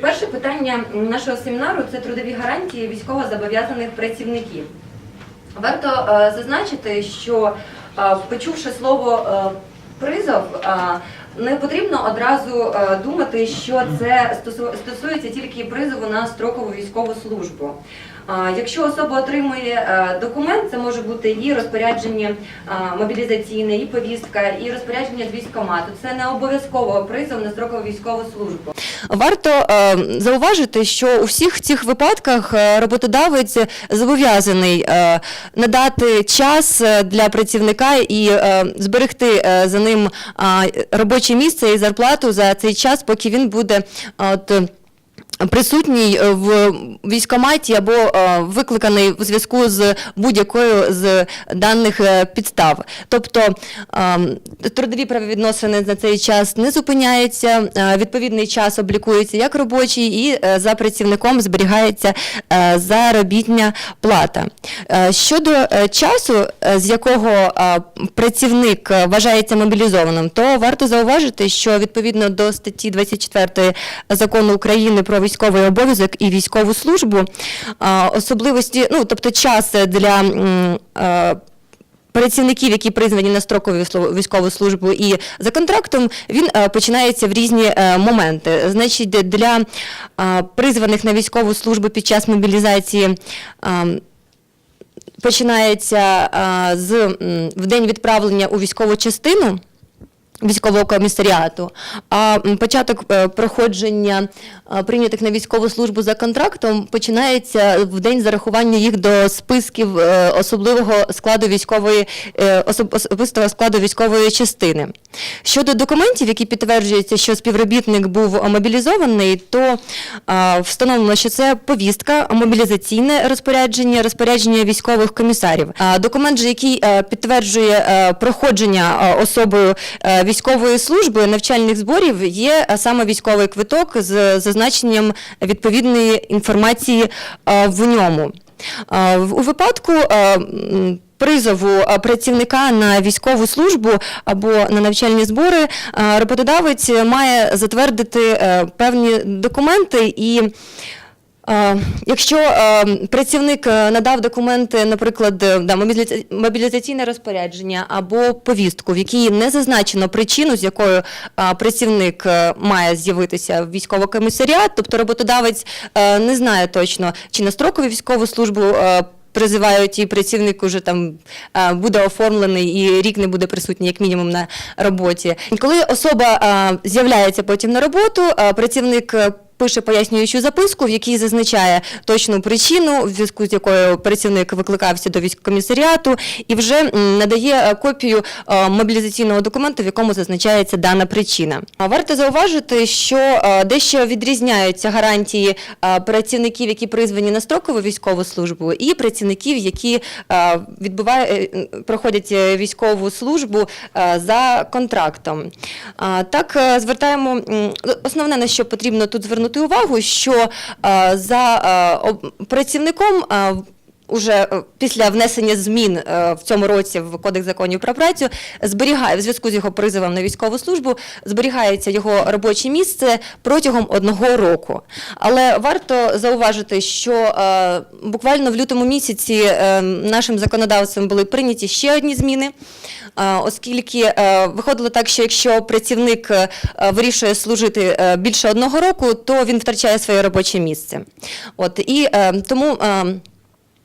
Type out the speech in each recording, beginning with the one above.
Перше питання нашого семінару це трудові гарантії військовозобов'язаних працівників. Варто е, зазначити, що е, почувши слово е, призов, не потрібно одразу думати, що це стосу- стосується тільки призову на строкову військову службу. Якщо особа отримує е, документ, це може бути і розпорядження мобілізаційне, і повістка, і розпорядження з військкомату. Це не обов'язково призов на строкову військову службу. Варто е, зауважити, що у всіх цих випадках е, роботодавець зобов'язаний е, надати час е, для працівника і е, зберегти е, за ним е, робоче місце і зарплату за цей час, поки він буде от, присутній е, в військкоматі або е, викликаний у зв'язку з будь-якою з даних е, підстав. Тобто е, трудові правовідносини на цей час не зупиняються, відповідний час облікується як робочий, і за працівником зберігається заробітня плата. Щодо часу, з якого працівник вважається мобілізованим, то варто зауважити, що відповідно до статті 24 закону України про військовий обов'язок і військову службу, особливості, ну тобто час для Працівників, які призвані на строкову військову службу і за контрактом, він е, починається в різні е, моменти. Значить, для призваних на військову службу під час мобілізації починається з в день відправлення у військову частину. Військового комісаріату, а початок е, проходження е, прийнятих на військову службу за контрактом починається в день зарахування їх до списків е, особливого складу військової особистого складу військової частини. Щодо документів, які підтверджуються, що співробітник був мобілізований, то встановлено, що це повістка, мобілізаційне розпорядження, розпорядження військових комісарів. А Документ, же, який підтверджує проходження особою військової служби навчальних зборів, є е, саме військовий квиток з зазначенням відповідної інформації е, в ньому. Е, У випадку призову працівника на військову службу або на навчальні збори роботодавець має затвердити певні документи і. Е, Якщо е, працівник е, надав документи, наприклад, мобілізаційне розпорядження або повістку, в якій не зазначено причину, з якою працівник має з'явитися в військовий комісаріат, тобто роботодавець не знає точно, чи на строкову військову службу. Призивають і працівник уже там буде оформлений і рік не буде присутній як мінімум на роботі. Коли особа з'являється потім на роботу, працівник пише пояснюючу записку, в якій зазначає точну причину, в зв'язку з якою працівник викликався до військкомісаріату, і вже надає е, копію е, мобілізаційного документу, в якому зазначається дана причина. Варто зауважити, що е, дещо відрізняються гарантії працівників, які призвані на строкову військову службу, і працівників, які проходять військову службу за контрактом. Так, звертаємо основне на що потрібно тут звернути увагу, що е, за е, працівником. Уже е, після внесення змін е, в цьому році в Кодекс законів про працю зберігає в зв'язку з його призовом на військову службу, зберігається його робоче місце протягом одного року. Але варто зауважити, що е, буквально в лютому місяці нашим законодавцем були прийняті ще одні зміни, оскільки виходило так, що якщо працівник вирішує служити більше одного року, то він втрачає своє робоче місце. От і тому.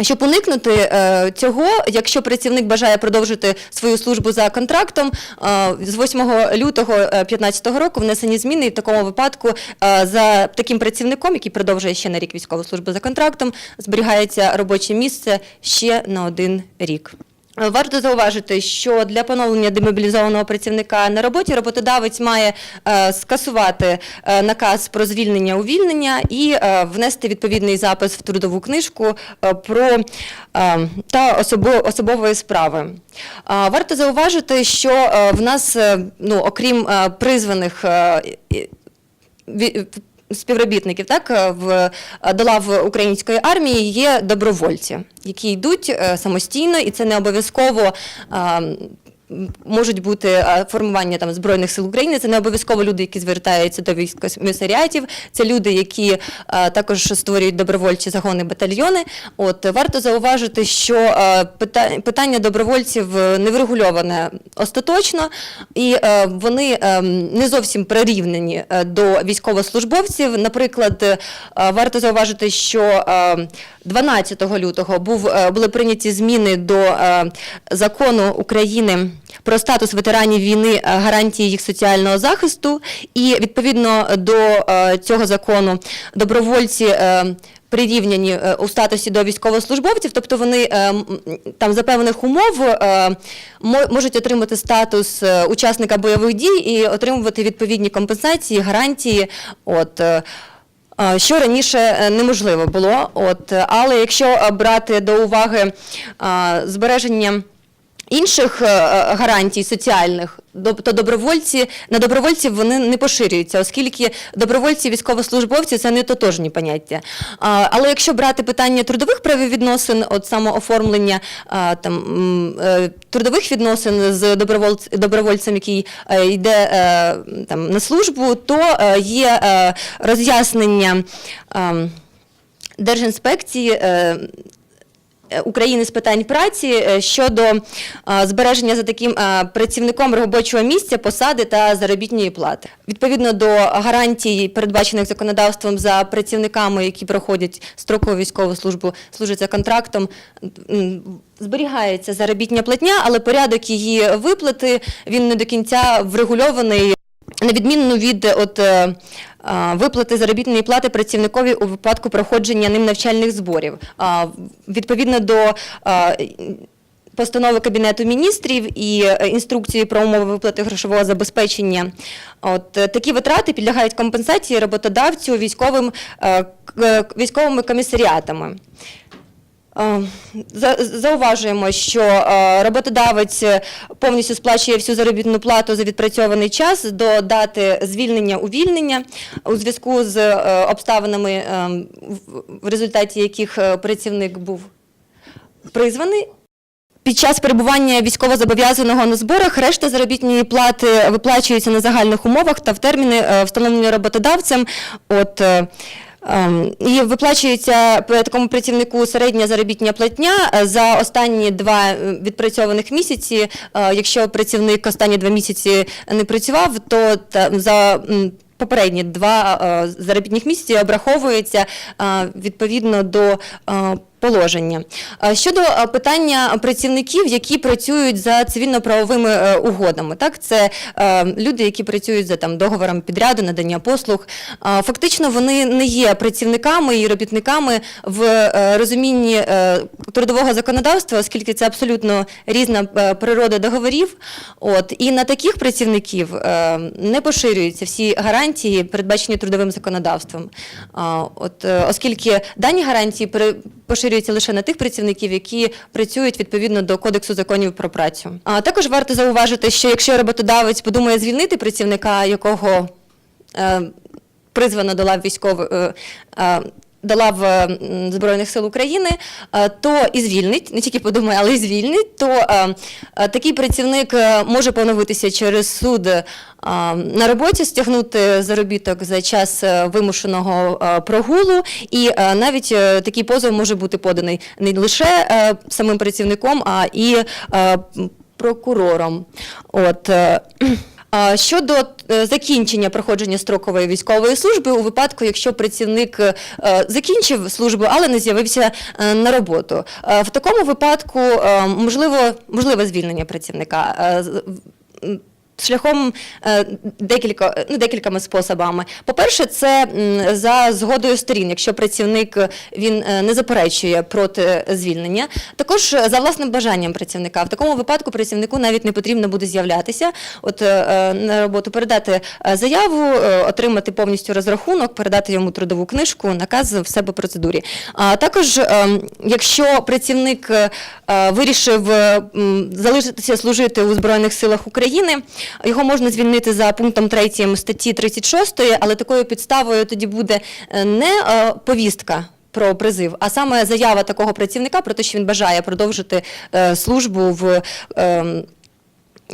Е, щоб уникнути е, цього, якщо працівник бажає продовжити свою службу за контрактом, е, з 8 лютого 2015 року внесені зміни і в такому випадку е, за таким працівником, який продовжує ще на рік військову службу за контрактом, зберігається робоче місце ще на один рік. Варто зауважити, що для поновлення демобілізованого працівника на роботі роботодавець має е, скасувати е, наказ про звільнення увільнення і е, внести відповідний запис в трудову книжку про та особо, особової справи. Варто зауважити, що в нас, ну, окрім призваних співробітників, так е, в долав до лав української армії є добровольці, які йдуть е, самостійно, і це не обов'язково. Можуть бути формування там збройних сил України. Це не обов'язково люди, які звертаються до військомісаріатів. Це люди, які е, також створюють добровольчі загони батальйони. От варто зауважити, що пита- питання добровольців е, не врегульоване остаточно, і е, вони е, не зовсім прирівнені до військовослужбовців. Наприклад, е, варто зауважити, що е, 12 лютого був, були прийняті зміни до е, закону України про статус ветеранів війни, е, гарантії їх соціального захисту, і відповідно до е, цього закону добровольці. е, Прирівняні у статусі до військовослужбовців, тобто вони там за певних умов можуть отримати статус учасника бойових дій і отримувати відповідні компенсації, гарантії. От що раніше неможливо було. От, але якщо брати до уваги збереження інших е, е, гарантій соціальних, то добровольці на добровольців вони не поширюються, оскільки добровольці, військовослужбовці це не тотожні поняття. Але якщо брати питання трудових правовідносин, от самооформлення там е, трудових відносин з добровольцем, який йде там на службу, то є роз'яснення. ем, Держінспекції України з питань праці е, щодо е, збереження за таким е, працівником робочого місця, посади та заробітної плати. Відповідно до гарантій, передбачених законодавством за працівниками, які проходять строкову військову службу, служать за контрактом. Зберігається заробітня платня, але порядок її виплати він не до кінця врегульований на відміну від е, от, е, виплати заробітної плати працівникові у випадку проходження ним навчальних зборів. Відповідно до постанови Кабінету міністрів і е, інструкції про умови виплати грошового забезпечення, от такі витрати підлягають компенсації роботодавцю військовим, військовими комісаріатами. Е, за- Зауважуємо, що е, роботодавець е, повністю сплачує всю заробітну плату за відпрацьований час до дати звільнення увільнення у зв'язку з обставинами, в- результаті яких працівник був призваний. Під час перебування військовозобов'язаного на зборах решта заробітної плати виплачується на загальних умовах та в терміни, встановлені роботодавцем. От, і виплачується такому працівнику середня заробітня платня е, за останні два е, відпрацьованих місяці. Е, Якщо працівник останні два місяці не працював, то за попередні два заробітних місяці обраховується відповідно до положення. Е, Щодо е, питання працівників, які працюють за цивільно-правовими е, угодами, так це люди, які працюють за там договором підряду, надання послуг. Фактично вони не є працівниками і робітниками в розумінні трудового законодавства, оскільки це абсолютно різна е, природа договорів. От і на таких працівників е, не поширюються всі гарантії, передбачені трудовим законодавством. От е, оскільки дані гарантії поширюються лише на тих працівників, які працюють відповідно до кодексу законів про працю. А також варто зауважити, що якщо роботодавець подумає звільнити працівника, якого призвано до лав військових. До лав е, Збройних сил України, е, то і звільнить, не тільки подумає, але і звільнить, то е, е, такий працівник може поновитися через суд на роботі, стягнути заробіток за час вимушеного прогулу, і навіть такий позов може бути поданий не лише самим працівником, а і прокурором. От. Щодо е, закінчення проходження строкової військової служби у випадку, якщо працівник е, закінчив службу, але не з'явився е, на роботу, в такому випадку можливо можливе звільнення працівника. Шляхом е, декілька, ну, декількома способами. По-перше, це за згодою сторін, якщо працівник е, він е, не заперечує проти звільнення. Також за власним бажанням працівника. В такому випадку працівнику навіть не потрібно буде з'являтися от, на роботу, передати заяву, отримати повністю розрахунок, передати йому трудову книжку, наказ в себе процедурі. А також, якщо працівник вирішив залишитися служити у Збройних силах України, його можна звільнити за пунктом 3 статті 36, але такою підставою тоді буде е, не е, повістка. Про призив, а саме заява такого працівника про те, що він бажає продовжити е, службу в ем,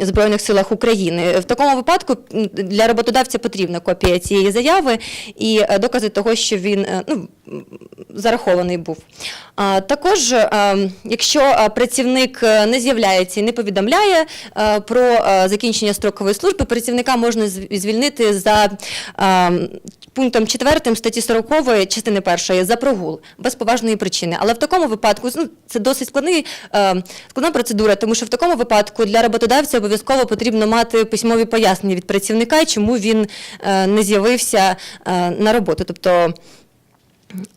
Збройних силах України. В такому випадку для роботодавця потрібна копія цієї заяви і е, докази того, що він е, ну, зарахований був. Також, е, якщо працівник не з'являється і не повідомляє про закінчення строкової служби, працівника можна звільнити за е, пунктом 4 статті 40 частини 1 за прогул без поважної причини. Але в такому випадку ну, це досить складний, е, складна процедура, тому що в такому випадку для роботодавця обов'язково потрібно мати письмові пояснення від працівника, чому він е, не з'явився е, на роботу. Тобто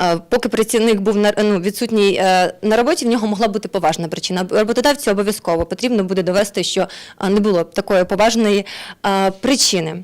Е, Поки працівник був на ну, відсутній е, на роботі, в нього могла бути поважна причина. Роботодавцю обов'язково потрібно буде довести, що е, не було такої поважної причини.